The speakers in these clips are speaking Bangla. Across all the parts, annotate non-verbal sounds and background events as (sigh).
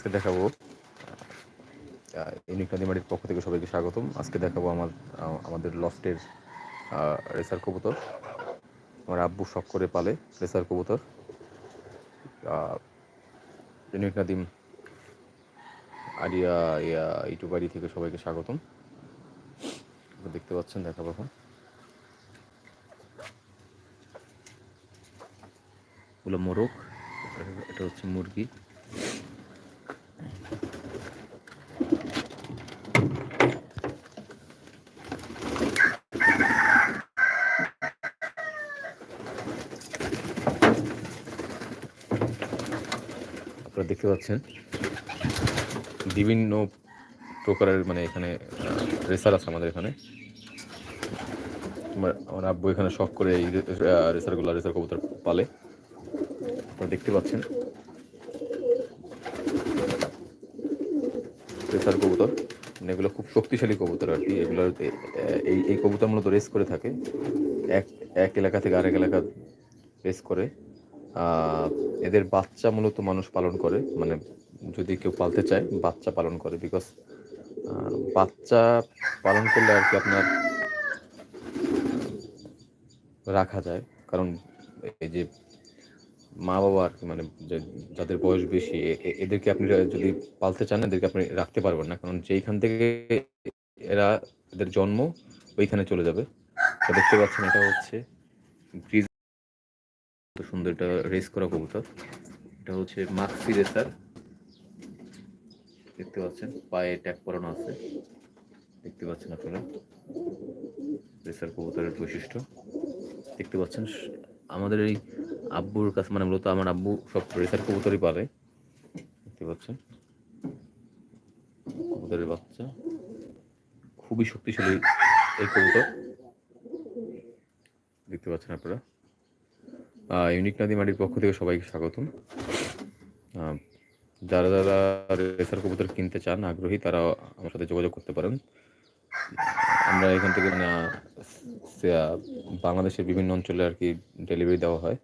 আজকে দেখাবো। ইউনিক নদীমাটির পক্ষ থেকে সবাইকে স্বাগতম। আজকে দেখাবো আমার আমাদের লফটের রেসার কবুতর। আমার আব্বু শখ করে পালে রেসার কবুতর। ইউনিক নাদিম আরিয়া, ইয়া ইউটিউব আইডি থেকে সবাইকে স্বাগতম। দেখতে পাচ্ছেন, দেখাবো এখন। ওগুলো মোরগ, এটা হচ্ছে মুরগি। আপনারা দেখতে পাচ্ছেন, বিভিন্ন প্রকারের মানে এখানে রেসার আছে আমাদের এখানে। আমার আব্বু এখানে শখ করে এই রেসারগুলো, রেসার কবুতর পালে। আপনারা দেখতে পাচ্ছেন। রেসার কবুতর মানে এগুলো খুব শক্তিশালী কবুতর আর কি। এগুলো এই এই কবুতর মূলত রেস করে থাকে। এক এক এলাকা থেকে আরেক এলাকা রেস করে। এদের বাচ্চা মূলত মানুষ পালন করে মানে যদি কেউ পালতে চায়, বাচ্চা পালন করে বিকজ বাচ্চা পালন করলে আর কি আপনার রাখা যায়। কারণ এই যে মা বাবা আর কি মানে যাদের বয়স বেশি এদেরকে আপনি যদি পালতে চান, এদেরকে আপনি রাখতে পারবেন না। কারণ যেইখান থেকে এরা, এদের জন্ম, ওইখানে চলে যাবে। দেখতে পাচ্ছেন, এটা হচ্ছে সুন্দর এটা রেস করা কবুতর। এটা হচ্ছে মাক্সি রেসার দেখতে পাচ্ছেন, পায়ে ট্যাগ পরানো আছে। দেখতে পাচ্ছেন আপনারা। রেসার কবুতরের বৈশিষ্ট্য। দেখতে পাচ্ছেন, আমাদের এই আব্বুর কাছে মানে মূলত আমার আব্বু সব রেসার কবুতরই পালে। দেখতে পাচ্ছেন। কবুতরের বাচ্চা। খুবই শক্তিশালী এই কবুতর। দেখতে পাচ্ছেন আপনারা। ইউনিক নাদি মাটির পক্ষ থেকে সবাইকে স্বাগতম। যারা যারা রেসার কবুতর কিনতে চান, আগ্রহী তারা আমার সাথে যোগাযোগ করতে পারেন। আমরা এখান থেকে মানে বাংলাদেশের বিভিন্ন অঞ্চলে আর কি ডেলিভারি দেওয়া হয়।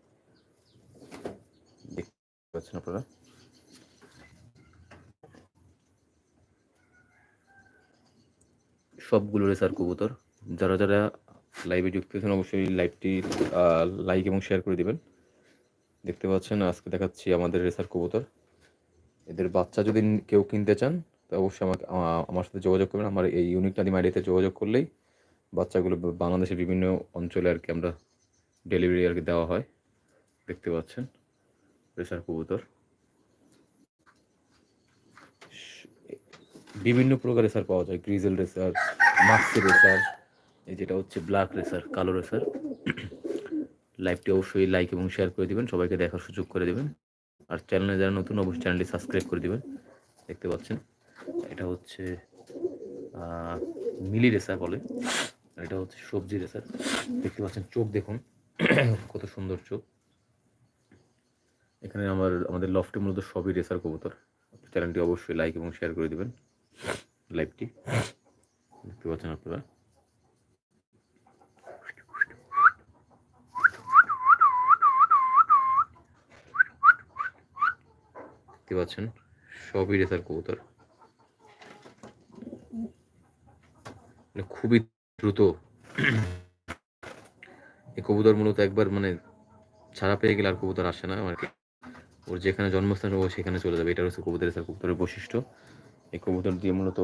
দেখতে পাচ্ছেন আপনারা। সবগুলো রেসার কবুতর, যারা যারা লাইভে যুক্ত হয়েছেন অবশ্যই লাইভটি লাইক এবং শেয়ার করে দিবেন। দেখতে পাচ্ছেন, আজকে দেখাচ্ছি আমাদের রেসার কবুতর। এদের বাচ্চা যদি কেউ কিনতে চান, তো অবশ্যই আমাকে আমার সাথে যোগাযোগ করবেন। আমার এই ইউনিক নাদিম আইডিতে যোগাযোগ করলেই বাচ্চাগুলো বাংলাদেশের বিভিন্ন অঞ্চলে আর কি আমরা ডেলিভারি আর কি দেওয়া হয়। দেখতে পাচ্ছেন, রেসার কবুতর। বিভিন্ন প্রকার রেসার পাওয়া যায়। গ্রিজেল রেসার মাক্সি রেসার এই যেটা হচ্ছে ব্ল্যাক রেসার কালো রেসার লাইভটি অবশ্যই লাইক এবং শেয়ার করে দিবেন, সবাইকে দেখার সুযোগ করে দেবেন। আর চ্যানেলে যারা নতুন, অবশ্যই চ্যানেলটি সাবস্ক্রাইব করে দিবেন। দেখতে পাচ্ছেন, এটা হচ্ছে মিলি রেসার বলে এটা হচ্ছে সবজি রেসার দেখতে পাচ্ছেন চোখ দেখুন, কত সুন্দর চোখ। এখানে আমার, আমাদের লফটে মূলত সবই রেসার কবুতর। চ্যানেলটি অবশ্যই লাইক এবং শেয়ার করে দেবেন লাইভটি দেখতে পাচ্ছেন আপনারা। দেখতে পাচ্ছেন, সবই রেসার কবুতর। মানে খুবই দ্রুত। এই কবুতর মূলত একবার মানে ছাড়া পেয়ে গেলে আর কবুতর আসে না আর ওর যেখানে জন্মস্থান ও সেখানে চলে যাবে। এটা হচ্ছে কবুতর রেসার কবুতরের বৈশিষ্ট্য। এই কবুতর দিয়ে মূলত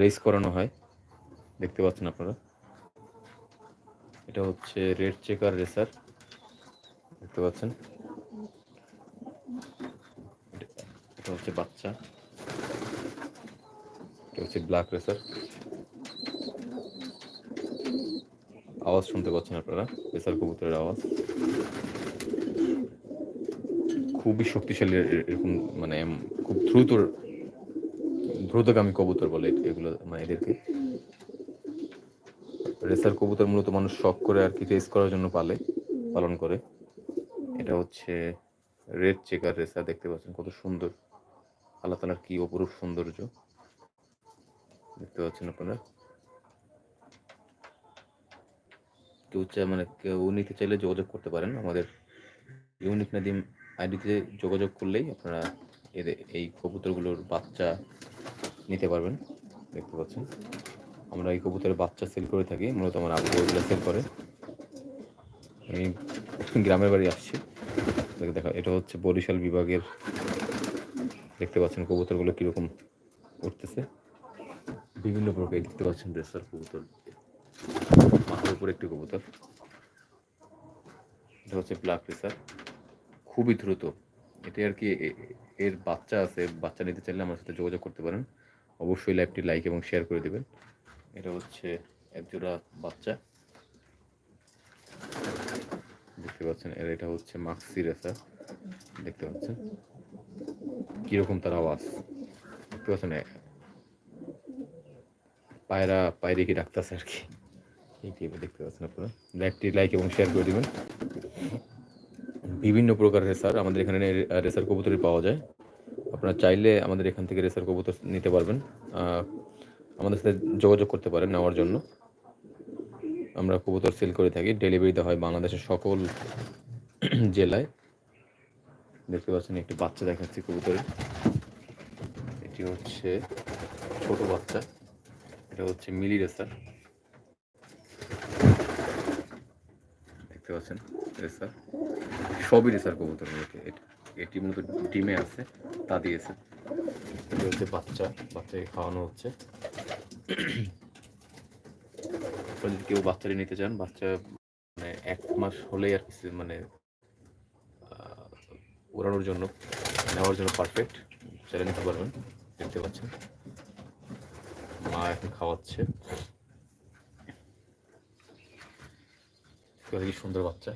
রেস করানো হয়। দেখতে পাচ্ছেন আপনারা। এটা হচ্ছে রেড চেকার রেসার। দেখতে পাচ্ছেন। এটা হচ্ছে বাচ্চা। এটা হচ্ছে ব্ল্যাক রেসার আওয়াজ শুনতে পাচ্ছেন আপনারা? রেসার কবুতরের আওয়াজ। খুবই শক্তিশালী এরকম মানে খুব দ্রুত, দ্রুতগামী কবুতর বলে এগুলো মানে এদেরকে। রেসার কবুতর মূলত মানুষ শখ করে আর কি রেস করার জন্য পালে, পালন করে। এটা হচ্ছে রেড চেকার রেসার দেখতে পাচ্ছেন কত সুন্দর। আল্লাহ তালার কি অপরূপ সৌন্দর্য? দেখতে পাচ্ছেন আপনারা। কেউ চা মানে কেউ নিতে চাইলে যোগাযোগ করতে পারেন আমাদের ইউনিক নাদিম আইডিতে যোগাযোগ করলেই আপনারা এদের এই কবুতরগুলোর বাচ্চা নিতে পারবেন, দেখতে পাচ্ছেন। আমরা এই কবুতরের বাচ্চা সেল করে থাকি, মূলত আমার আব্বু সেল করে। আমি গ্রামের বাড়ি আসছি। দেখা, এটা হচ্ছে বরিশাল বিভাগের দেখতে পাচ্ছেন কবুতরগুলো কীরকম উঠতেছে। বিভিন্ন প্রকার দেখতে পাচ্ছেন রেসার কবুতর। মাথার উপর একটি কবুতর। এটা হচ্ছে ব্ল্যাক রেসার। খুবই দ্রুত। এটা আর কি এর বাচ্চা আছে বাচ্চা নিতে চাইলে আমার সাথে যোগাযোগ করতে পারেন। অবশ্যই লাইভটি লাইক এবং শেয়ার করে দেবেন। এটা হচ্ছে একজোড়া বাচ্চা। দেখতে পাচ্ছেন এর এটা হচ্ছে মাক্সি রেসার। দেখতে পাচ্ছেন। কীরকম তার আওয়াজ? দেখতে পাচ্ছেন পায়রা পায়রে কি ডাকতেছে আর কি। এই টাইপের দেখতে পাচ্ছেন আপনারা। লাইভটি লাইক এবং শেয়ার করে দিবেন। বিভিন্ন প্রকার রেসার আমাদের এখানে রেসার কবুতরই পাওয়া যায়। আপনারা চাইলে আমাদের এখান থেকে রেসার কবুতর নিতে পারবেন। আমাদের সাথে যোগাযোগ করতে পারেন নেওয়ার জন্য। আমরা কবুতর সেল করে থাকি। ডেলিভারি দেওয়া হয় বাংলাদেশের সকল জেলায়। দেখতে পাচ্ছেন একটি বাচ্চা দেখাচ্ছি কবুতরের এটি হচ্ছে ছোট বাচ্চা। এটা হচ্ছে মিলি রেসার দেখতে পাচ্ছেন রেসার সবই রেসার কবুতর এটি- এটি মূলত ডিমে আছে, তা দিয়েছে। এটি হচ্ছে বাচ্চা, বাচ্চাকে খাওয়ানো হচ্ছে। (clears throat) যদি কেউ বাচ্চাটি নিতে চান, বাচ্চা মানে এক মাস হলেই আর কিছু মানে ওড়ানোর জন্য নেওয়ার জন্য পারফেক্ট সেটা নিতে পারবেন দেখতে পাচ্ছেন। মা এখন খাওয়াচ্ছে। কি সুন্দর বাচ্চা।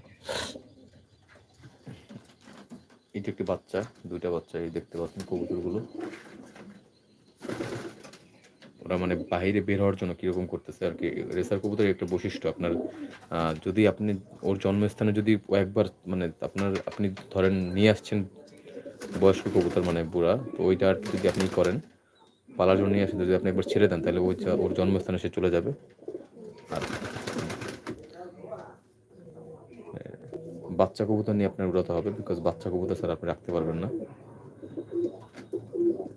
এটি একটি বাচ্চা, দুইটা বাচ্চা, এই দেখতে পাচ্ছেন কবুতরগুলো। ওরা মানে বাইরে বের হওয়ার জন্য কীরকম করতেছে আর কি? রেসার কবুতরের একটা বৈশিষ্ট্য আপনার যদি আপনি ওর জন্মস্থানে যদি একবার মানে আপনার, আপনি ধরেন নিয়ে আসছেন বয়স্ক কবুতর মানে বুড়া, তো ওইটা যদি আপনি করেন, পালার জন্য নিয়ে আসেন, যদি আপনি একবার ছেড়ে দেন, তাহলে ওই ওর জন্মস্থানে সে চলে যাবে। আর বাচ্চা কবুতর নিয়ে আপনার উড়াতে হবে বিকজ বাচ্চা কবুতর স্যার আপনি রাখতে পারবেন না।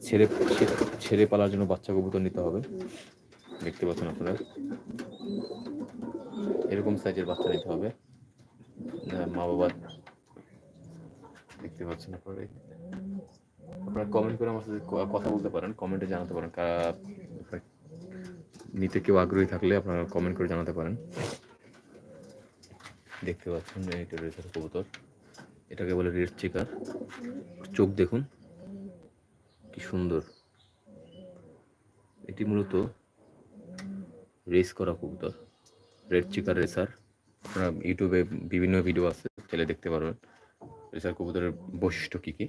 ছেড়ে ছেড়ে পালার জন্য বাচ্চা কবুতর নিতে হবে। দেখতে পাচ্ছেন আপনারা। এরকম সাইজের বাচ্চা নিতে হবে। মা বাবা দেখতে পাচ্ছেন আপনারা। আপনারা কমেন্ট করে আমার সাথে কথা বলতে পারেন কমেন্টে জানাতে পারেন নিতে কেউ আগ্রহী থাকলে আপনারা কমেন্ট করে জানাতে পারেন। দেখতে পাচ্ছেন কবুতর। এটাকে বলে রেড চিকার চোখ দেখুন। কি সুন্দর। এটি মূলত রেস করা কবুতর রেড চিকার রেসার আপনারা ইউটিউবে বিভিন্ন ভিডিও আছে, চাইলে দেখতে পারবেন। রেসার কবুতরের বৈশিষ্ট্য কী কী?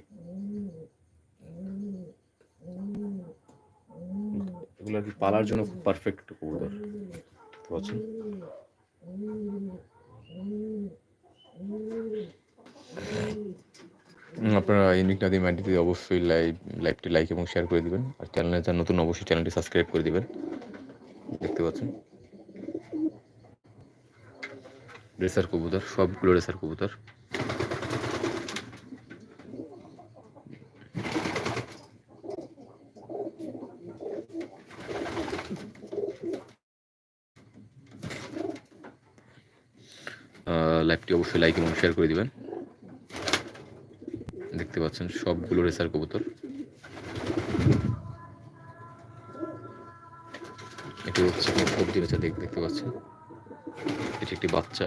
এগুলো আর কি পালার জন্য খুব পারফেক্ট কবুতর? দেখতে পাচ্ছেন আপনারা ইউনিক নাদি মাইন্ডিতে অবশ্যই লাইভ লাইভটি লাইক এবং শেয়ার করে দিবেন। আর চ্যানেলে যারা নতুন, অবশ্যই চ্যানেলটি সাবস্ক্রাইব করে দিবেন। দেখতে পাচ্ছেন? রেসার কবুতর, সবগুলো রেসার কবুতর। লাইভটি অবশ্যই লাইক এবং শেয়ার করে দিবেন। দেখতে পাচ্ছেন সবগুলো রেসার কবুতর। এটি হচ্ছে বেচা দেখ দেখতে পাচ্ছেন। এটি একটি বাচ্চা।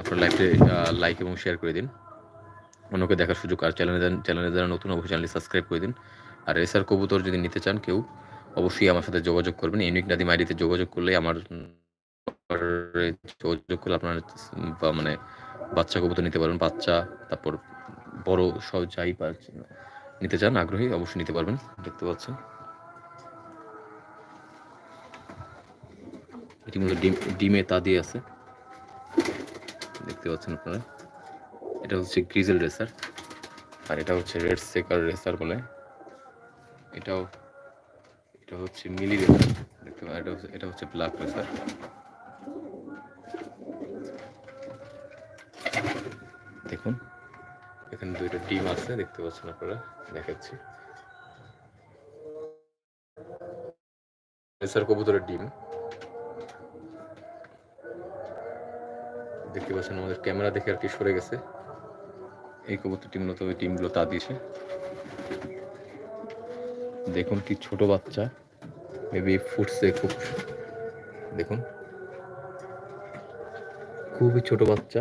আপনার লাইভে লাইক এবং শেয়ার করে দিন। অন্যকে দেখার সুযোগ আর চ্যানেলে চ্যানেলে যারা নতুন, অবশ্যই চ্যানেলটি সাবস্ক্রাইব করে দিন। আর রেসার কবুতর যদি নিতে চান কেউ, অবশ্যই আমার সাথে যোগাযোগ করবেন। ইউনিক নাদিম আইডিতে যোগাযোগ করলে আমার যোগাযোগ করলে আপনার মানে বাচ্চা কবুতর নিতে পারবেন, বাচ্চা, তারপর বড় সব যাই নিতে চান, আগ্রহী, অবশ্যই নিতে পারবেন। দেখতে পাচ্ছেন। মূলত ডিম, ডিমে তা দিয়ে আছে। দেখতে পাচ্ছেন আপনারা। এটা হচ্ছে গ্রিজেল রেসার। আর এটা হচ্ছে রেড সেকার রেসার বলে। এটাও, এটা হচ্ছে মিলি রেসার। দেখতে পাচ্ছেন, এটা হচ্ছে এটা হচ্ছে ব্ল্যাক রেসার। দেখুন। এখানে দুইটা ডিম আছে, দেখতে পাচ্ছেন আপনারা, দেখাচ্ছি। রেসার কবুতরের ডিম। দেখতে পাচ্ছেন আমাদের ক্যামেরা দেখে আর কি সরে গেছে। এই কবুতরটি মূলত ওই ডিমগুলো তা দিয়েছে। দেখুন কি ছোট বাচ্চা। মেবি ফুটছে খুব। দেখুন। খুবই ছোট বাচ্চা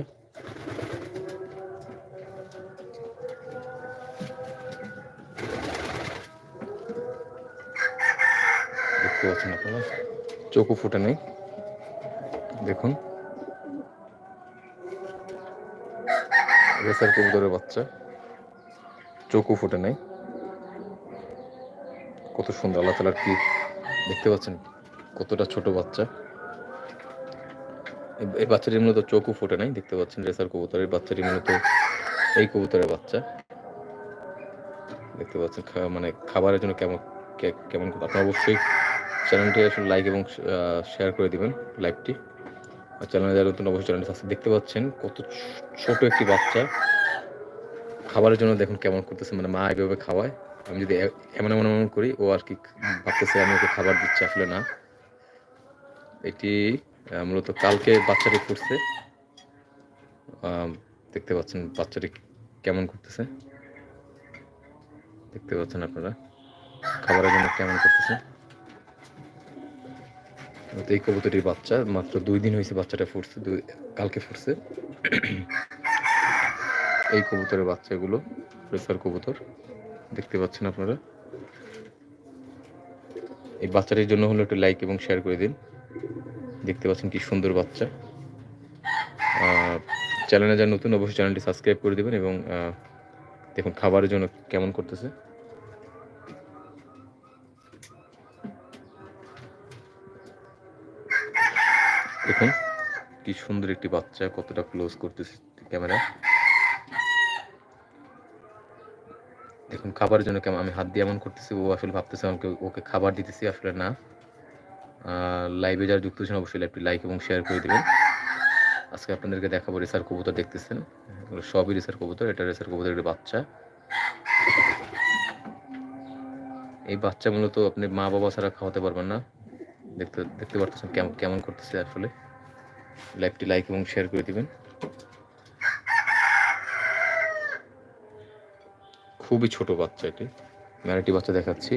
দেখতে পাচ্ছেন আপনারা। চোখও ফুটে নেই। দেখুন। রেসার কবুতরের বাচ্চা। চোখও ফুটে নেই। কত সুন্দর আল্লাহ তালার কি দেখতে পাচ্ছেন? কতটা ছোট বাচ্চা। এই- বাচ্চাটির মূলত চোখও ফুটে নাই, দেখতে পাচ্ছেন রেসার কবুতরের বাচ্চাটি মূলত এই কবুতরের বাচ্চা। দেখতে পাচ্ছেন মানে খাবারের জন্য কেমন কেমন আপনারা অবশ্যই চ্যানেলটি আসলে লাইক এবং শেয়ার করে দিবেন লাইভটি আর চ্যানেলে যারা নতুন অবশ্যই চ্যানেলটি সাবস্ক্রাইব দেখতে পাচ্ছেন, কত ছোট একটি বাচ্চা। খাবারের জন্য দেখুন কেমন করতেছে মানে মা এভাবে খাওয়ায়। আমি যদি এমন এমন এমন করি, ও আর কি ভাবতেছে আমি ওকে খাবার দিচ্ছি, আসলে না। এটি মূলত কালকে বাচ্চাটি ফুটছে। দেখতে পাচ্ছেন বাচ্চাটি কেমন করতেছে। দেখতে পাচ্ছেন আপনারা, খাবারের জন্য কেমন করতেছে। তো এই কবুতরটির বাচ্চা, মাত্র দুই দিন হয়েছে বাচ্চাটা ফুটছে, দুই, কালকে ফুটছে। এই কবুতরের বাচ্চাগুলো প্রেসার কবুতর, দেখতে পাচ্ছেন আপনারা? এই বাচ্চাটির জন্য হলো একটু লাইক এবং শেয়ার করে দিন। দেখতে পাচ্ছেন কি সুন্দর বাচ্চা। চ্যানেলে যারা নতুন, অবশ্যই চ্যানেলটি সাবস্ক্রাইব করে দেবেন এবং দেখুন, খাবারের জন্য কেমন করতেছে। কি সুন্দর একটি বাচ্চা, কতটা ক্লোজ করতেছে ক্যামেরা দেখুন খাবারের জন্য কেমন আমি হাত দিয়ে এমন করতেছি, ও আসলে ভাবতেছে আমাকে, ওকে খাবার দিতেছি, আসলে না। লাইভে যারা যুক্ত হয়েছেন অবশ্যই লাইভটি লাইক এবং শেয়ার করে দেবেন। আজকে আপনাদেরকে দেখাবো রেসার কবুতর দেখতেছেন। সবই রেসার কবুতর, এটা রেসার কবুতরের বাচ্চা। এই বাচ্চা মূলত আপনি মা বাবা ছাড়া খাওয়াতে পারবেন না। দেখতে দেখতে পারতেছেন কেমন কেমন করতেছে আসলে। লাইভটি লাইক এবং শেয়ার করে দিবেন। খুবই ছোট বাচ্চা এটি। ম্যারাটি বাচ্চা দেখাচ্ছি।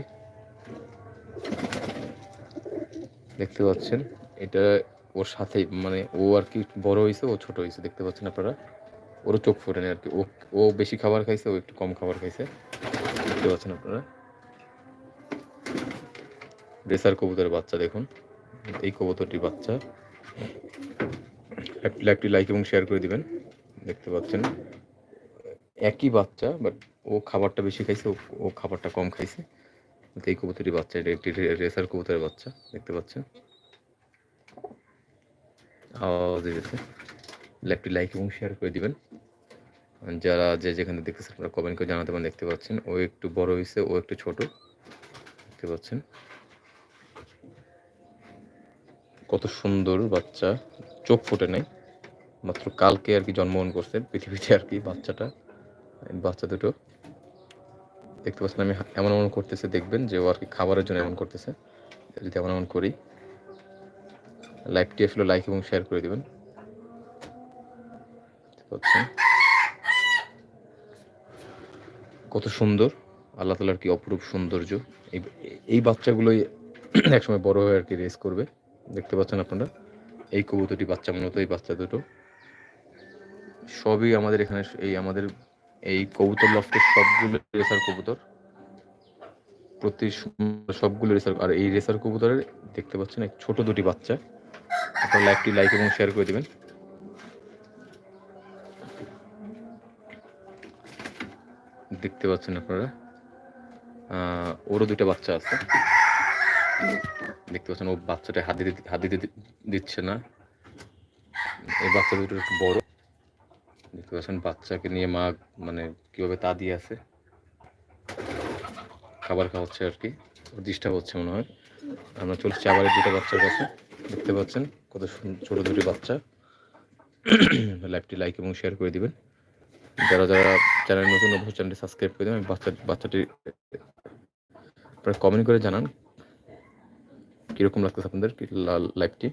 দেখতে পাচ্ছেন, এটা ওর সাথে মানে ও আর কি বড় হয়েছে ও ছোট হয়েছে দেখতে পাচ্ছেন আপনারা? ওরও চোখ ফোটে আর কি। ও ও বেশি খাবার খাইছে, ও একটু কম খাবার খাইছে। দেখতে পাচ্ছেন আপনারা? রেসার কবুতরের বাচ্চা দেখুন। এই কবুতরটির বাচ্চা। একটি লাইক এবং শেয়ার করে দিবেন। দেখতে পাচ্ছেন। একই বাচ্চা বাট ও খাবারটা বেশি খাইছে, ও- খাবারটা কম খাইছে। এই কবুতরটি বাচ্চা, এটা একটি রেসার কবুতরের বাচ্চা, দেখতে পাচ্ছেন। আওয়াজ দিয়েছে একটি লাইক এবং শেয়ার করে দিবেন। যারা যে যেখানে দেখতেছেন, আপনারা কমেন্ট করে জানাতে পারেন, দেখতে পাচ্ছেন। ও একটু বড় হয়েছে ও একটু ছোট, দেখতে পাচ্ছেন। কত সুন্দর বাচ্চা, চোখ ফুটে নাই। মাত্র কালকে আর কি জন্মগ্রহণ করছে পৃথিবীতে আর কি বাচ্চাটা, বাচ্চা দুটো। দেখতে পাচ্ছেন আমি এমন এমন করতেছে, দেখবেন যে ও আর কি খাবারের জন্য এমন করতেছে। যদি এমন এমন করি লাইভটি আসলে লাইক এবং শেয়ার করে দেবেন। কত সুন্দর। আল্লাহ তালার কি অপরূপ সৌন্দর্য। এই এই বাচ্চাগুলোই একসময় বড় হয়ে আর কি রেস করবে। দেখতে পাচ্ছেন আপনারা। এই কবুতরটি বাচ্চা, মূলত এই বাচ্চা দুটো। সবই আমাদের এখানে এই আমাদের এই কবুতর লফটের সবগুলো রেসার কবুতর। প্রতি সবগুলো রেসার আর এই রেসার কবুতরের দেখতে পাচ্ছেন এক ছোট দুটি বাচ্চা। আপনারা লাইভটি লাইক এবং শেয়ার করে দিবেন। দেখতে পাচ্ছেন আপনারা। ওরও দুটো বাচ্চা আছে। দেখতে পাচ্ছেন ও বাচ্চাটা হাত দিতে হাত দিতে দিচ্ছে না। এই বাচ্চা দুটো একটু বড়। দেখতে পাচ্ছেন বাচ্চাকে নিয়ে মা মানে কীভাবে তা দিয়ে আছে। খাবার খাওয়াচ্ছে আর কি ডিস্টার্ব হচ্ছে মনে হয়। আমরা চলছি আবার দুটো বাচ্চার কাছে, দেখতে পাচ্ছেন কত ছোট দুটি বাচ্চা। (clears throat) লাইভটি লাইক এবং শেয়ার করে দিবেন। যারা যারা চ্যানেল নতুন অবশ্যই চ্যানেলটি সাবস্ক্রাইব করে দেবেন। বাচ্চা, বাচ্চাটি, আপনারা কমেন্ট করে জানান। কীরকম লাগতেছে আপনাদের লাইভটি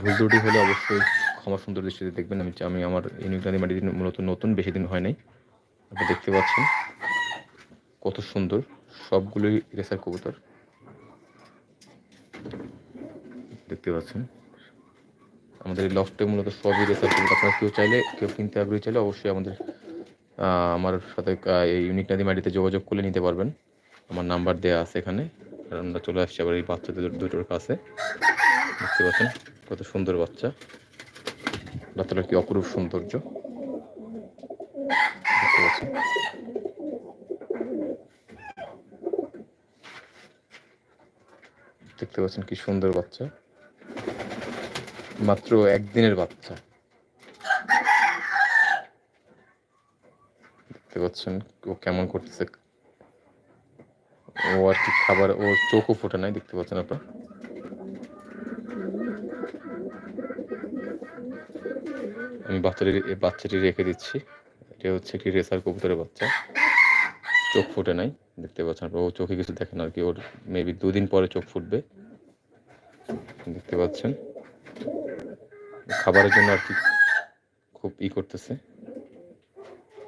ভুল ত্রুটি হলে অবশ্যই ক্ষমা সুন্দর দৃষ্টিতে দেখবেন। আমি আমি আমার ইউনিক নাদি মাটি মূলত নতুন, বেশি দিন হয় নাই। আপনি দেখতে পাচ্ছেন কত সুন্দর। সবগুলোই রেসার কবুতর। দেখতে পাচ্ছেন। আমাদের এই লফটে মূলত সবই রেসার কবুতর। আপনারা কেউ চাইলে, কেউ কিনতে আগ্রহী চাইলে অবশ্যই আমাদের আমার সাথে এই ইউনিক নাদি মাটিতে যোগাযোগ করলে নিতে পারবেন। আমার নাম্বার দেওয়া আছে এখানে। আমরা চলে আসছি আবার এই বাচ্চাদের দুটোর কাছে। দেখতে পাচ্ছেন কত সুন্দর বাচ্চা। বাচ্চাটা কি অপরূপ সৌন্দর্য। দেখতে পাচ্ছেন কি সুন্দর বাচ্চা। মাত্র একদিনের বাচ্চা। দেখতে পাচ্ছেন ও কেমন করতেছে। ও আর কি খাবার, ওর চোখও ফোটে নাই, দেখতে পাচ্ছেন আপনার। আমি বাচ্চাটি বাচ্চাটি রেখে দিচ্ছি। এটা হচ্ছে কি রেসার কবুতরের বাচ্চা। চোখ ফুটে নাই, দেখতে পাচ্ছেন। ও চোখে কিছু দেখেন আর কি। ওর মেবি দুদিন পরে চোখ ফুটবে। দেখতে পাচ্ছেন। খাবারের জন্য আর কি খুব ই করতেছে।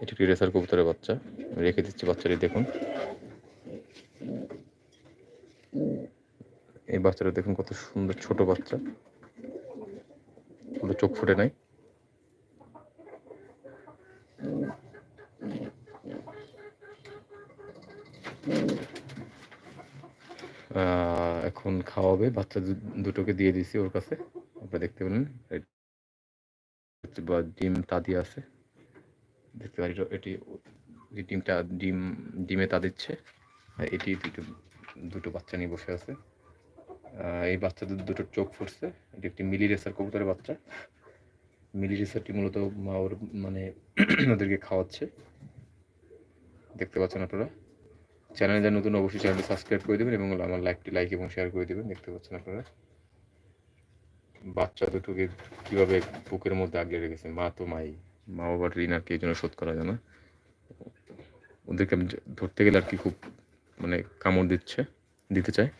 এটা একটি রেসার কবুতরের বাচ্চা। রেখে দিচ্ছি বাচ্চাটি, দেখুন। এই বাচ্চাটা দেখুন কত সুন্দর ছোট বাচ্চা। চোখ ফুটে নাই। এখন খাওয়াবে। বাচ্চা দুটোকে দিয়ে দিছি ওর কাছে। আপনারা দেখতে পেলেন। বা ডিম তা দিয়ে আছে। দেখতে পারি এটি ডিমটা ডিম, ডিমে তা দিচ্ছে। এটি দুটো দুটো বাচ্চা নিয়ে বসে আছে। এই বাচ্চাদের দুটো চোখ ফুটছে। এটি একটি মিলি রেসার কবুতরের বাচ্চা। মিলি রেসারটি মূলত ওর মানে ওদেরকে খাওয়াচ্ছে। দেখতে পাচ্ছেন আপনারা। চ্যানেলে যা নতুন, অবশ্যই চ্যানেলটি সাবস্ক্রাইব করে দেবেন এবং আমার লাইভটি লাইক এবং শেয়ার করে দেবেন, দেখতে পাচ্ছেন আপনারা। বাচ্চা দুটোকে কীভাবে বুকের মধ্যে আগলে রেখেছে? মা তো মাই। মা বাবার ঋণ আর কি এই জন্য শোধ করা যায় না ওদেরকে ধরতে গেলে আর কি খুব মানে কামড় দিচ্ছে, দিতে চায়।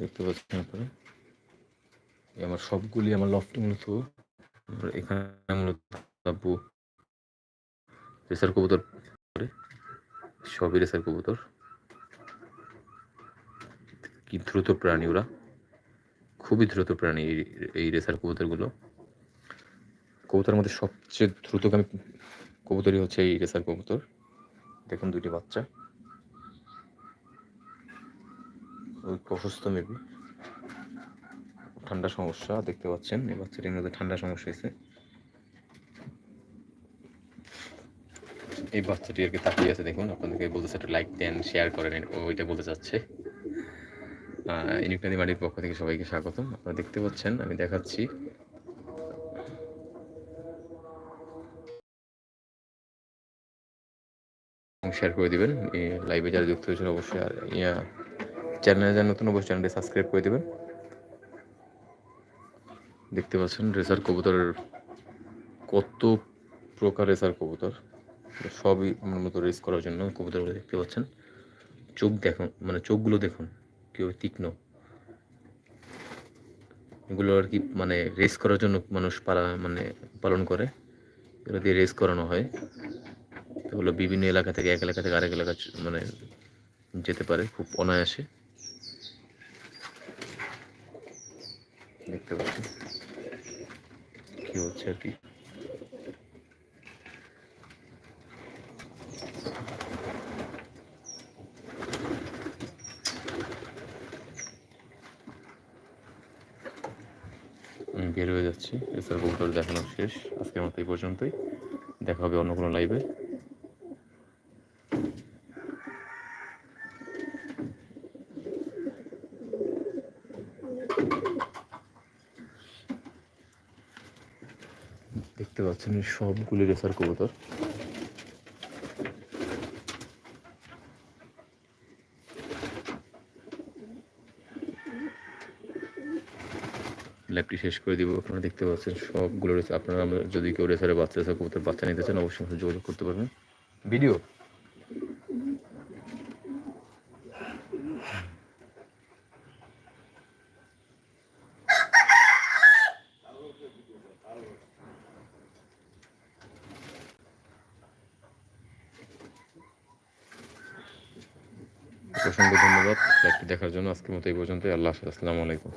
দেখতে পাচ্ছেন আপনারা। আমার সবগুলি আমার লফটি মূলত এখানে মূলত আব্বু রেসার কবুতর সবই রেসার কবুতর। কি দ্রুত প্রাণী ওরা। খুবই দ্রুত প্রাণী এই রেসার কবুতরগুলো। কবুতরের মধ্যে সবচেয়ে দ্রুতগামী কবুতরই হচ্ছে এই রেসার কবুতর। দেখুন দুটি বাচ্চা। ওই অসুস্থ মেবি। ঠান্ডা সমস্যা দেখতে পাচ্ছেন, এই বাচ্চাটির মধ্যে ঠান্ডা সমস্যা হয়েছে। এই বাচ্চাটি আর কি তাকিয়ে আছে, দেখুন, আপনাদেরকে বলতেছে একটু লাইক দেন শেয়ার করেন ওইটা বলতে চাচ্ছে। ইনিকনাদি মাটির পক্ষ থেকে সবাইকে স্বাগত আপনারা দেখতে পাচ্ছেন, আমি দেখাচ্ছি। শেয়ার করে দিবেন লাইভে যারা যুক্ত হয়েছেন অবশ্যই, আর ইয়া চ্যানেলে যারা নতুন, অবশ্যই চ্যানেলটি সাবস্ক্রাইব করে দেবেন। দেখতে পাচ্ছেন রেসার কবুতরের কত প্রকার রেসার কবুতর। সবই মতো রেস করার জন্য কবুতরগুলো দেখতে পাচ্ছেন। চোখ দেখুন মানে চোখগুলো দেখুন, কেউ তীক্ষ্ণ। এগুলো আর কি মানে রেস করার জন্য মানুষ পালা মানে পালন করে। এগুলো দিয়ে রেস করানো হয়। এগুলো বিভিন্ন এলাকা থেকে, এক এলাকা থেকে আরেক এলাকা মানে যেতে পারে, খুব অনায়াসে। দেখতে পাচ্ছি কি হচ্ছে আর কি? বের হয়ে যাচ্ছি এছাড়া কবুতর দেখানো শেষ, আজকের মতো এই পর্যন্তই। দেখা হবে অন্য কোনো লাইভে দেখতে সবগুলো রেসার কবুতর। ল্যাবটি শেষ করে দিব। আপনারা দেখতে পাচ্ছেন সবগুলো রেসার। আপনারা আমরা যদি কেউ রেসারে বাচ্চা রেসার কবুতর, বাচ্চা নিতে চান, অবশ্যই যোগাযোগ করতে পারবেন। ভিডিও? অসংখ্য ধন্যবাদ। দেখার জন্য আজকের মতো এই পর্যন্ত আল্লাহ আসসালামু আলাইকুম।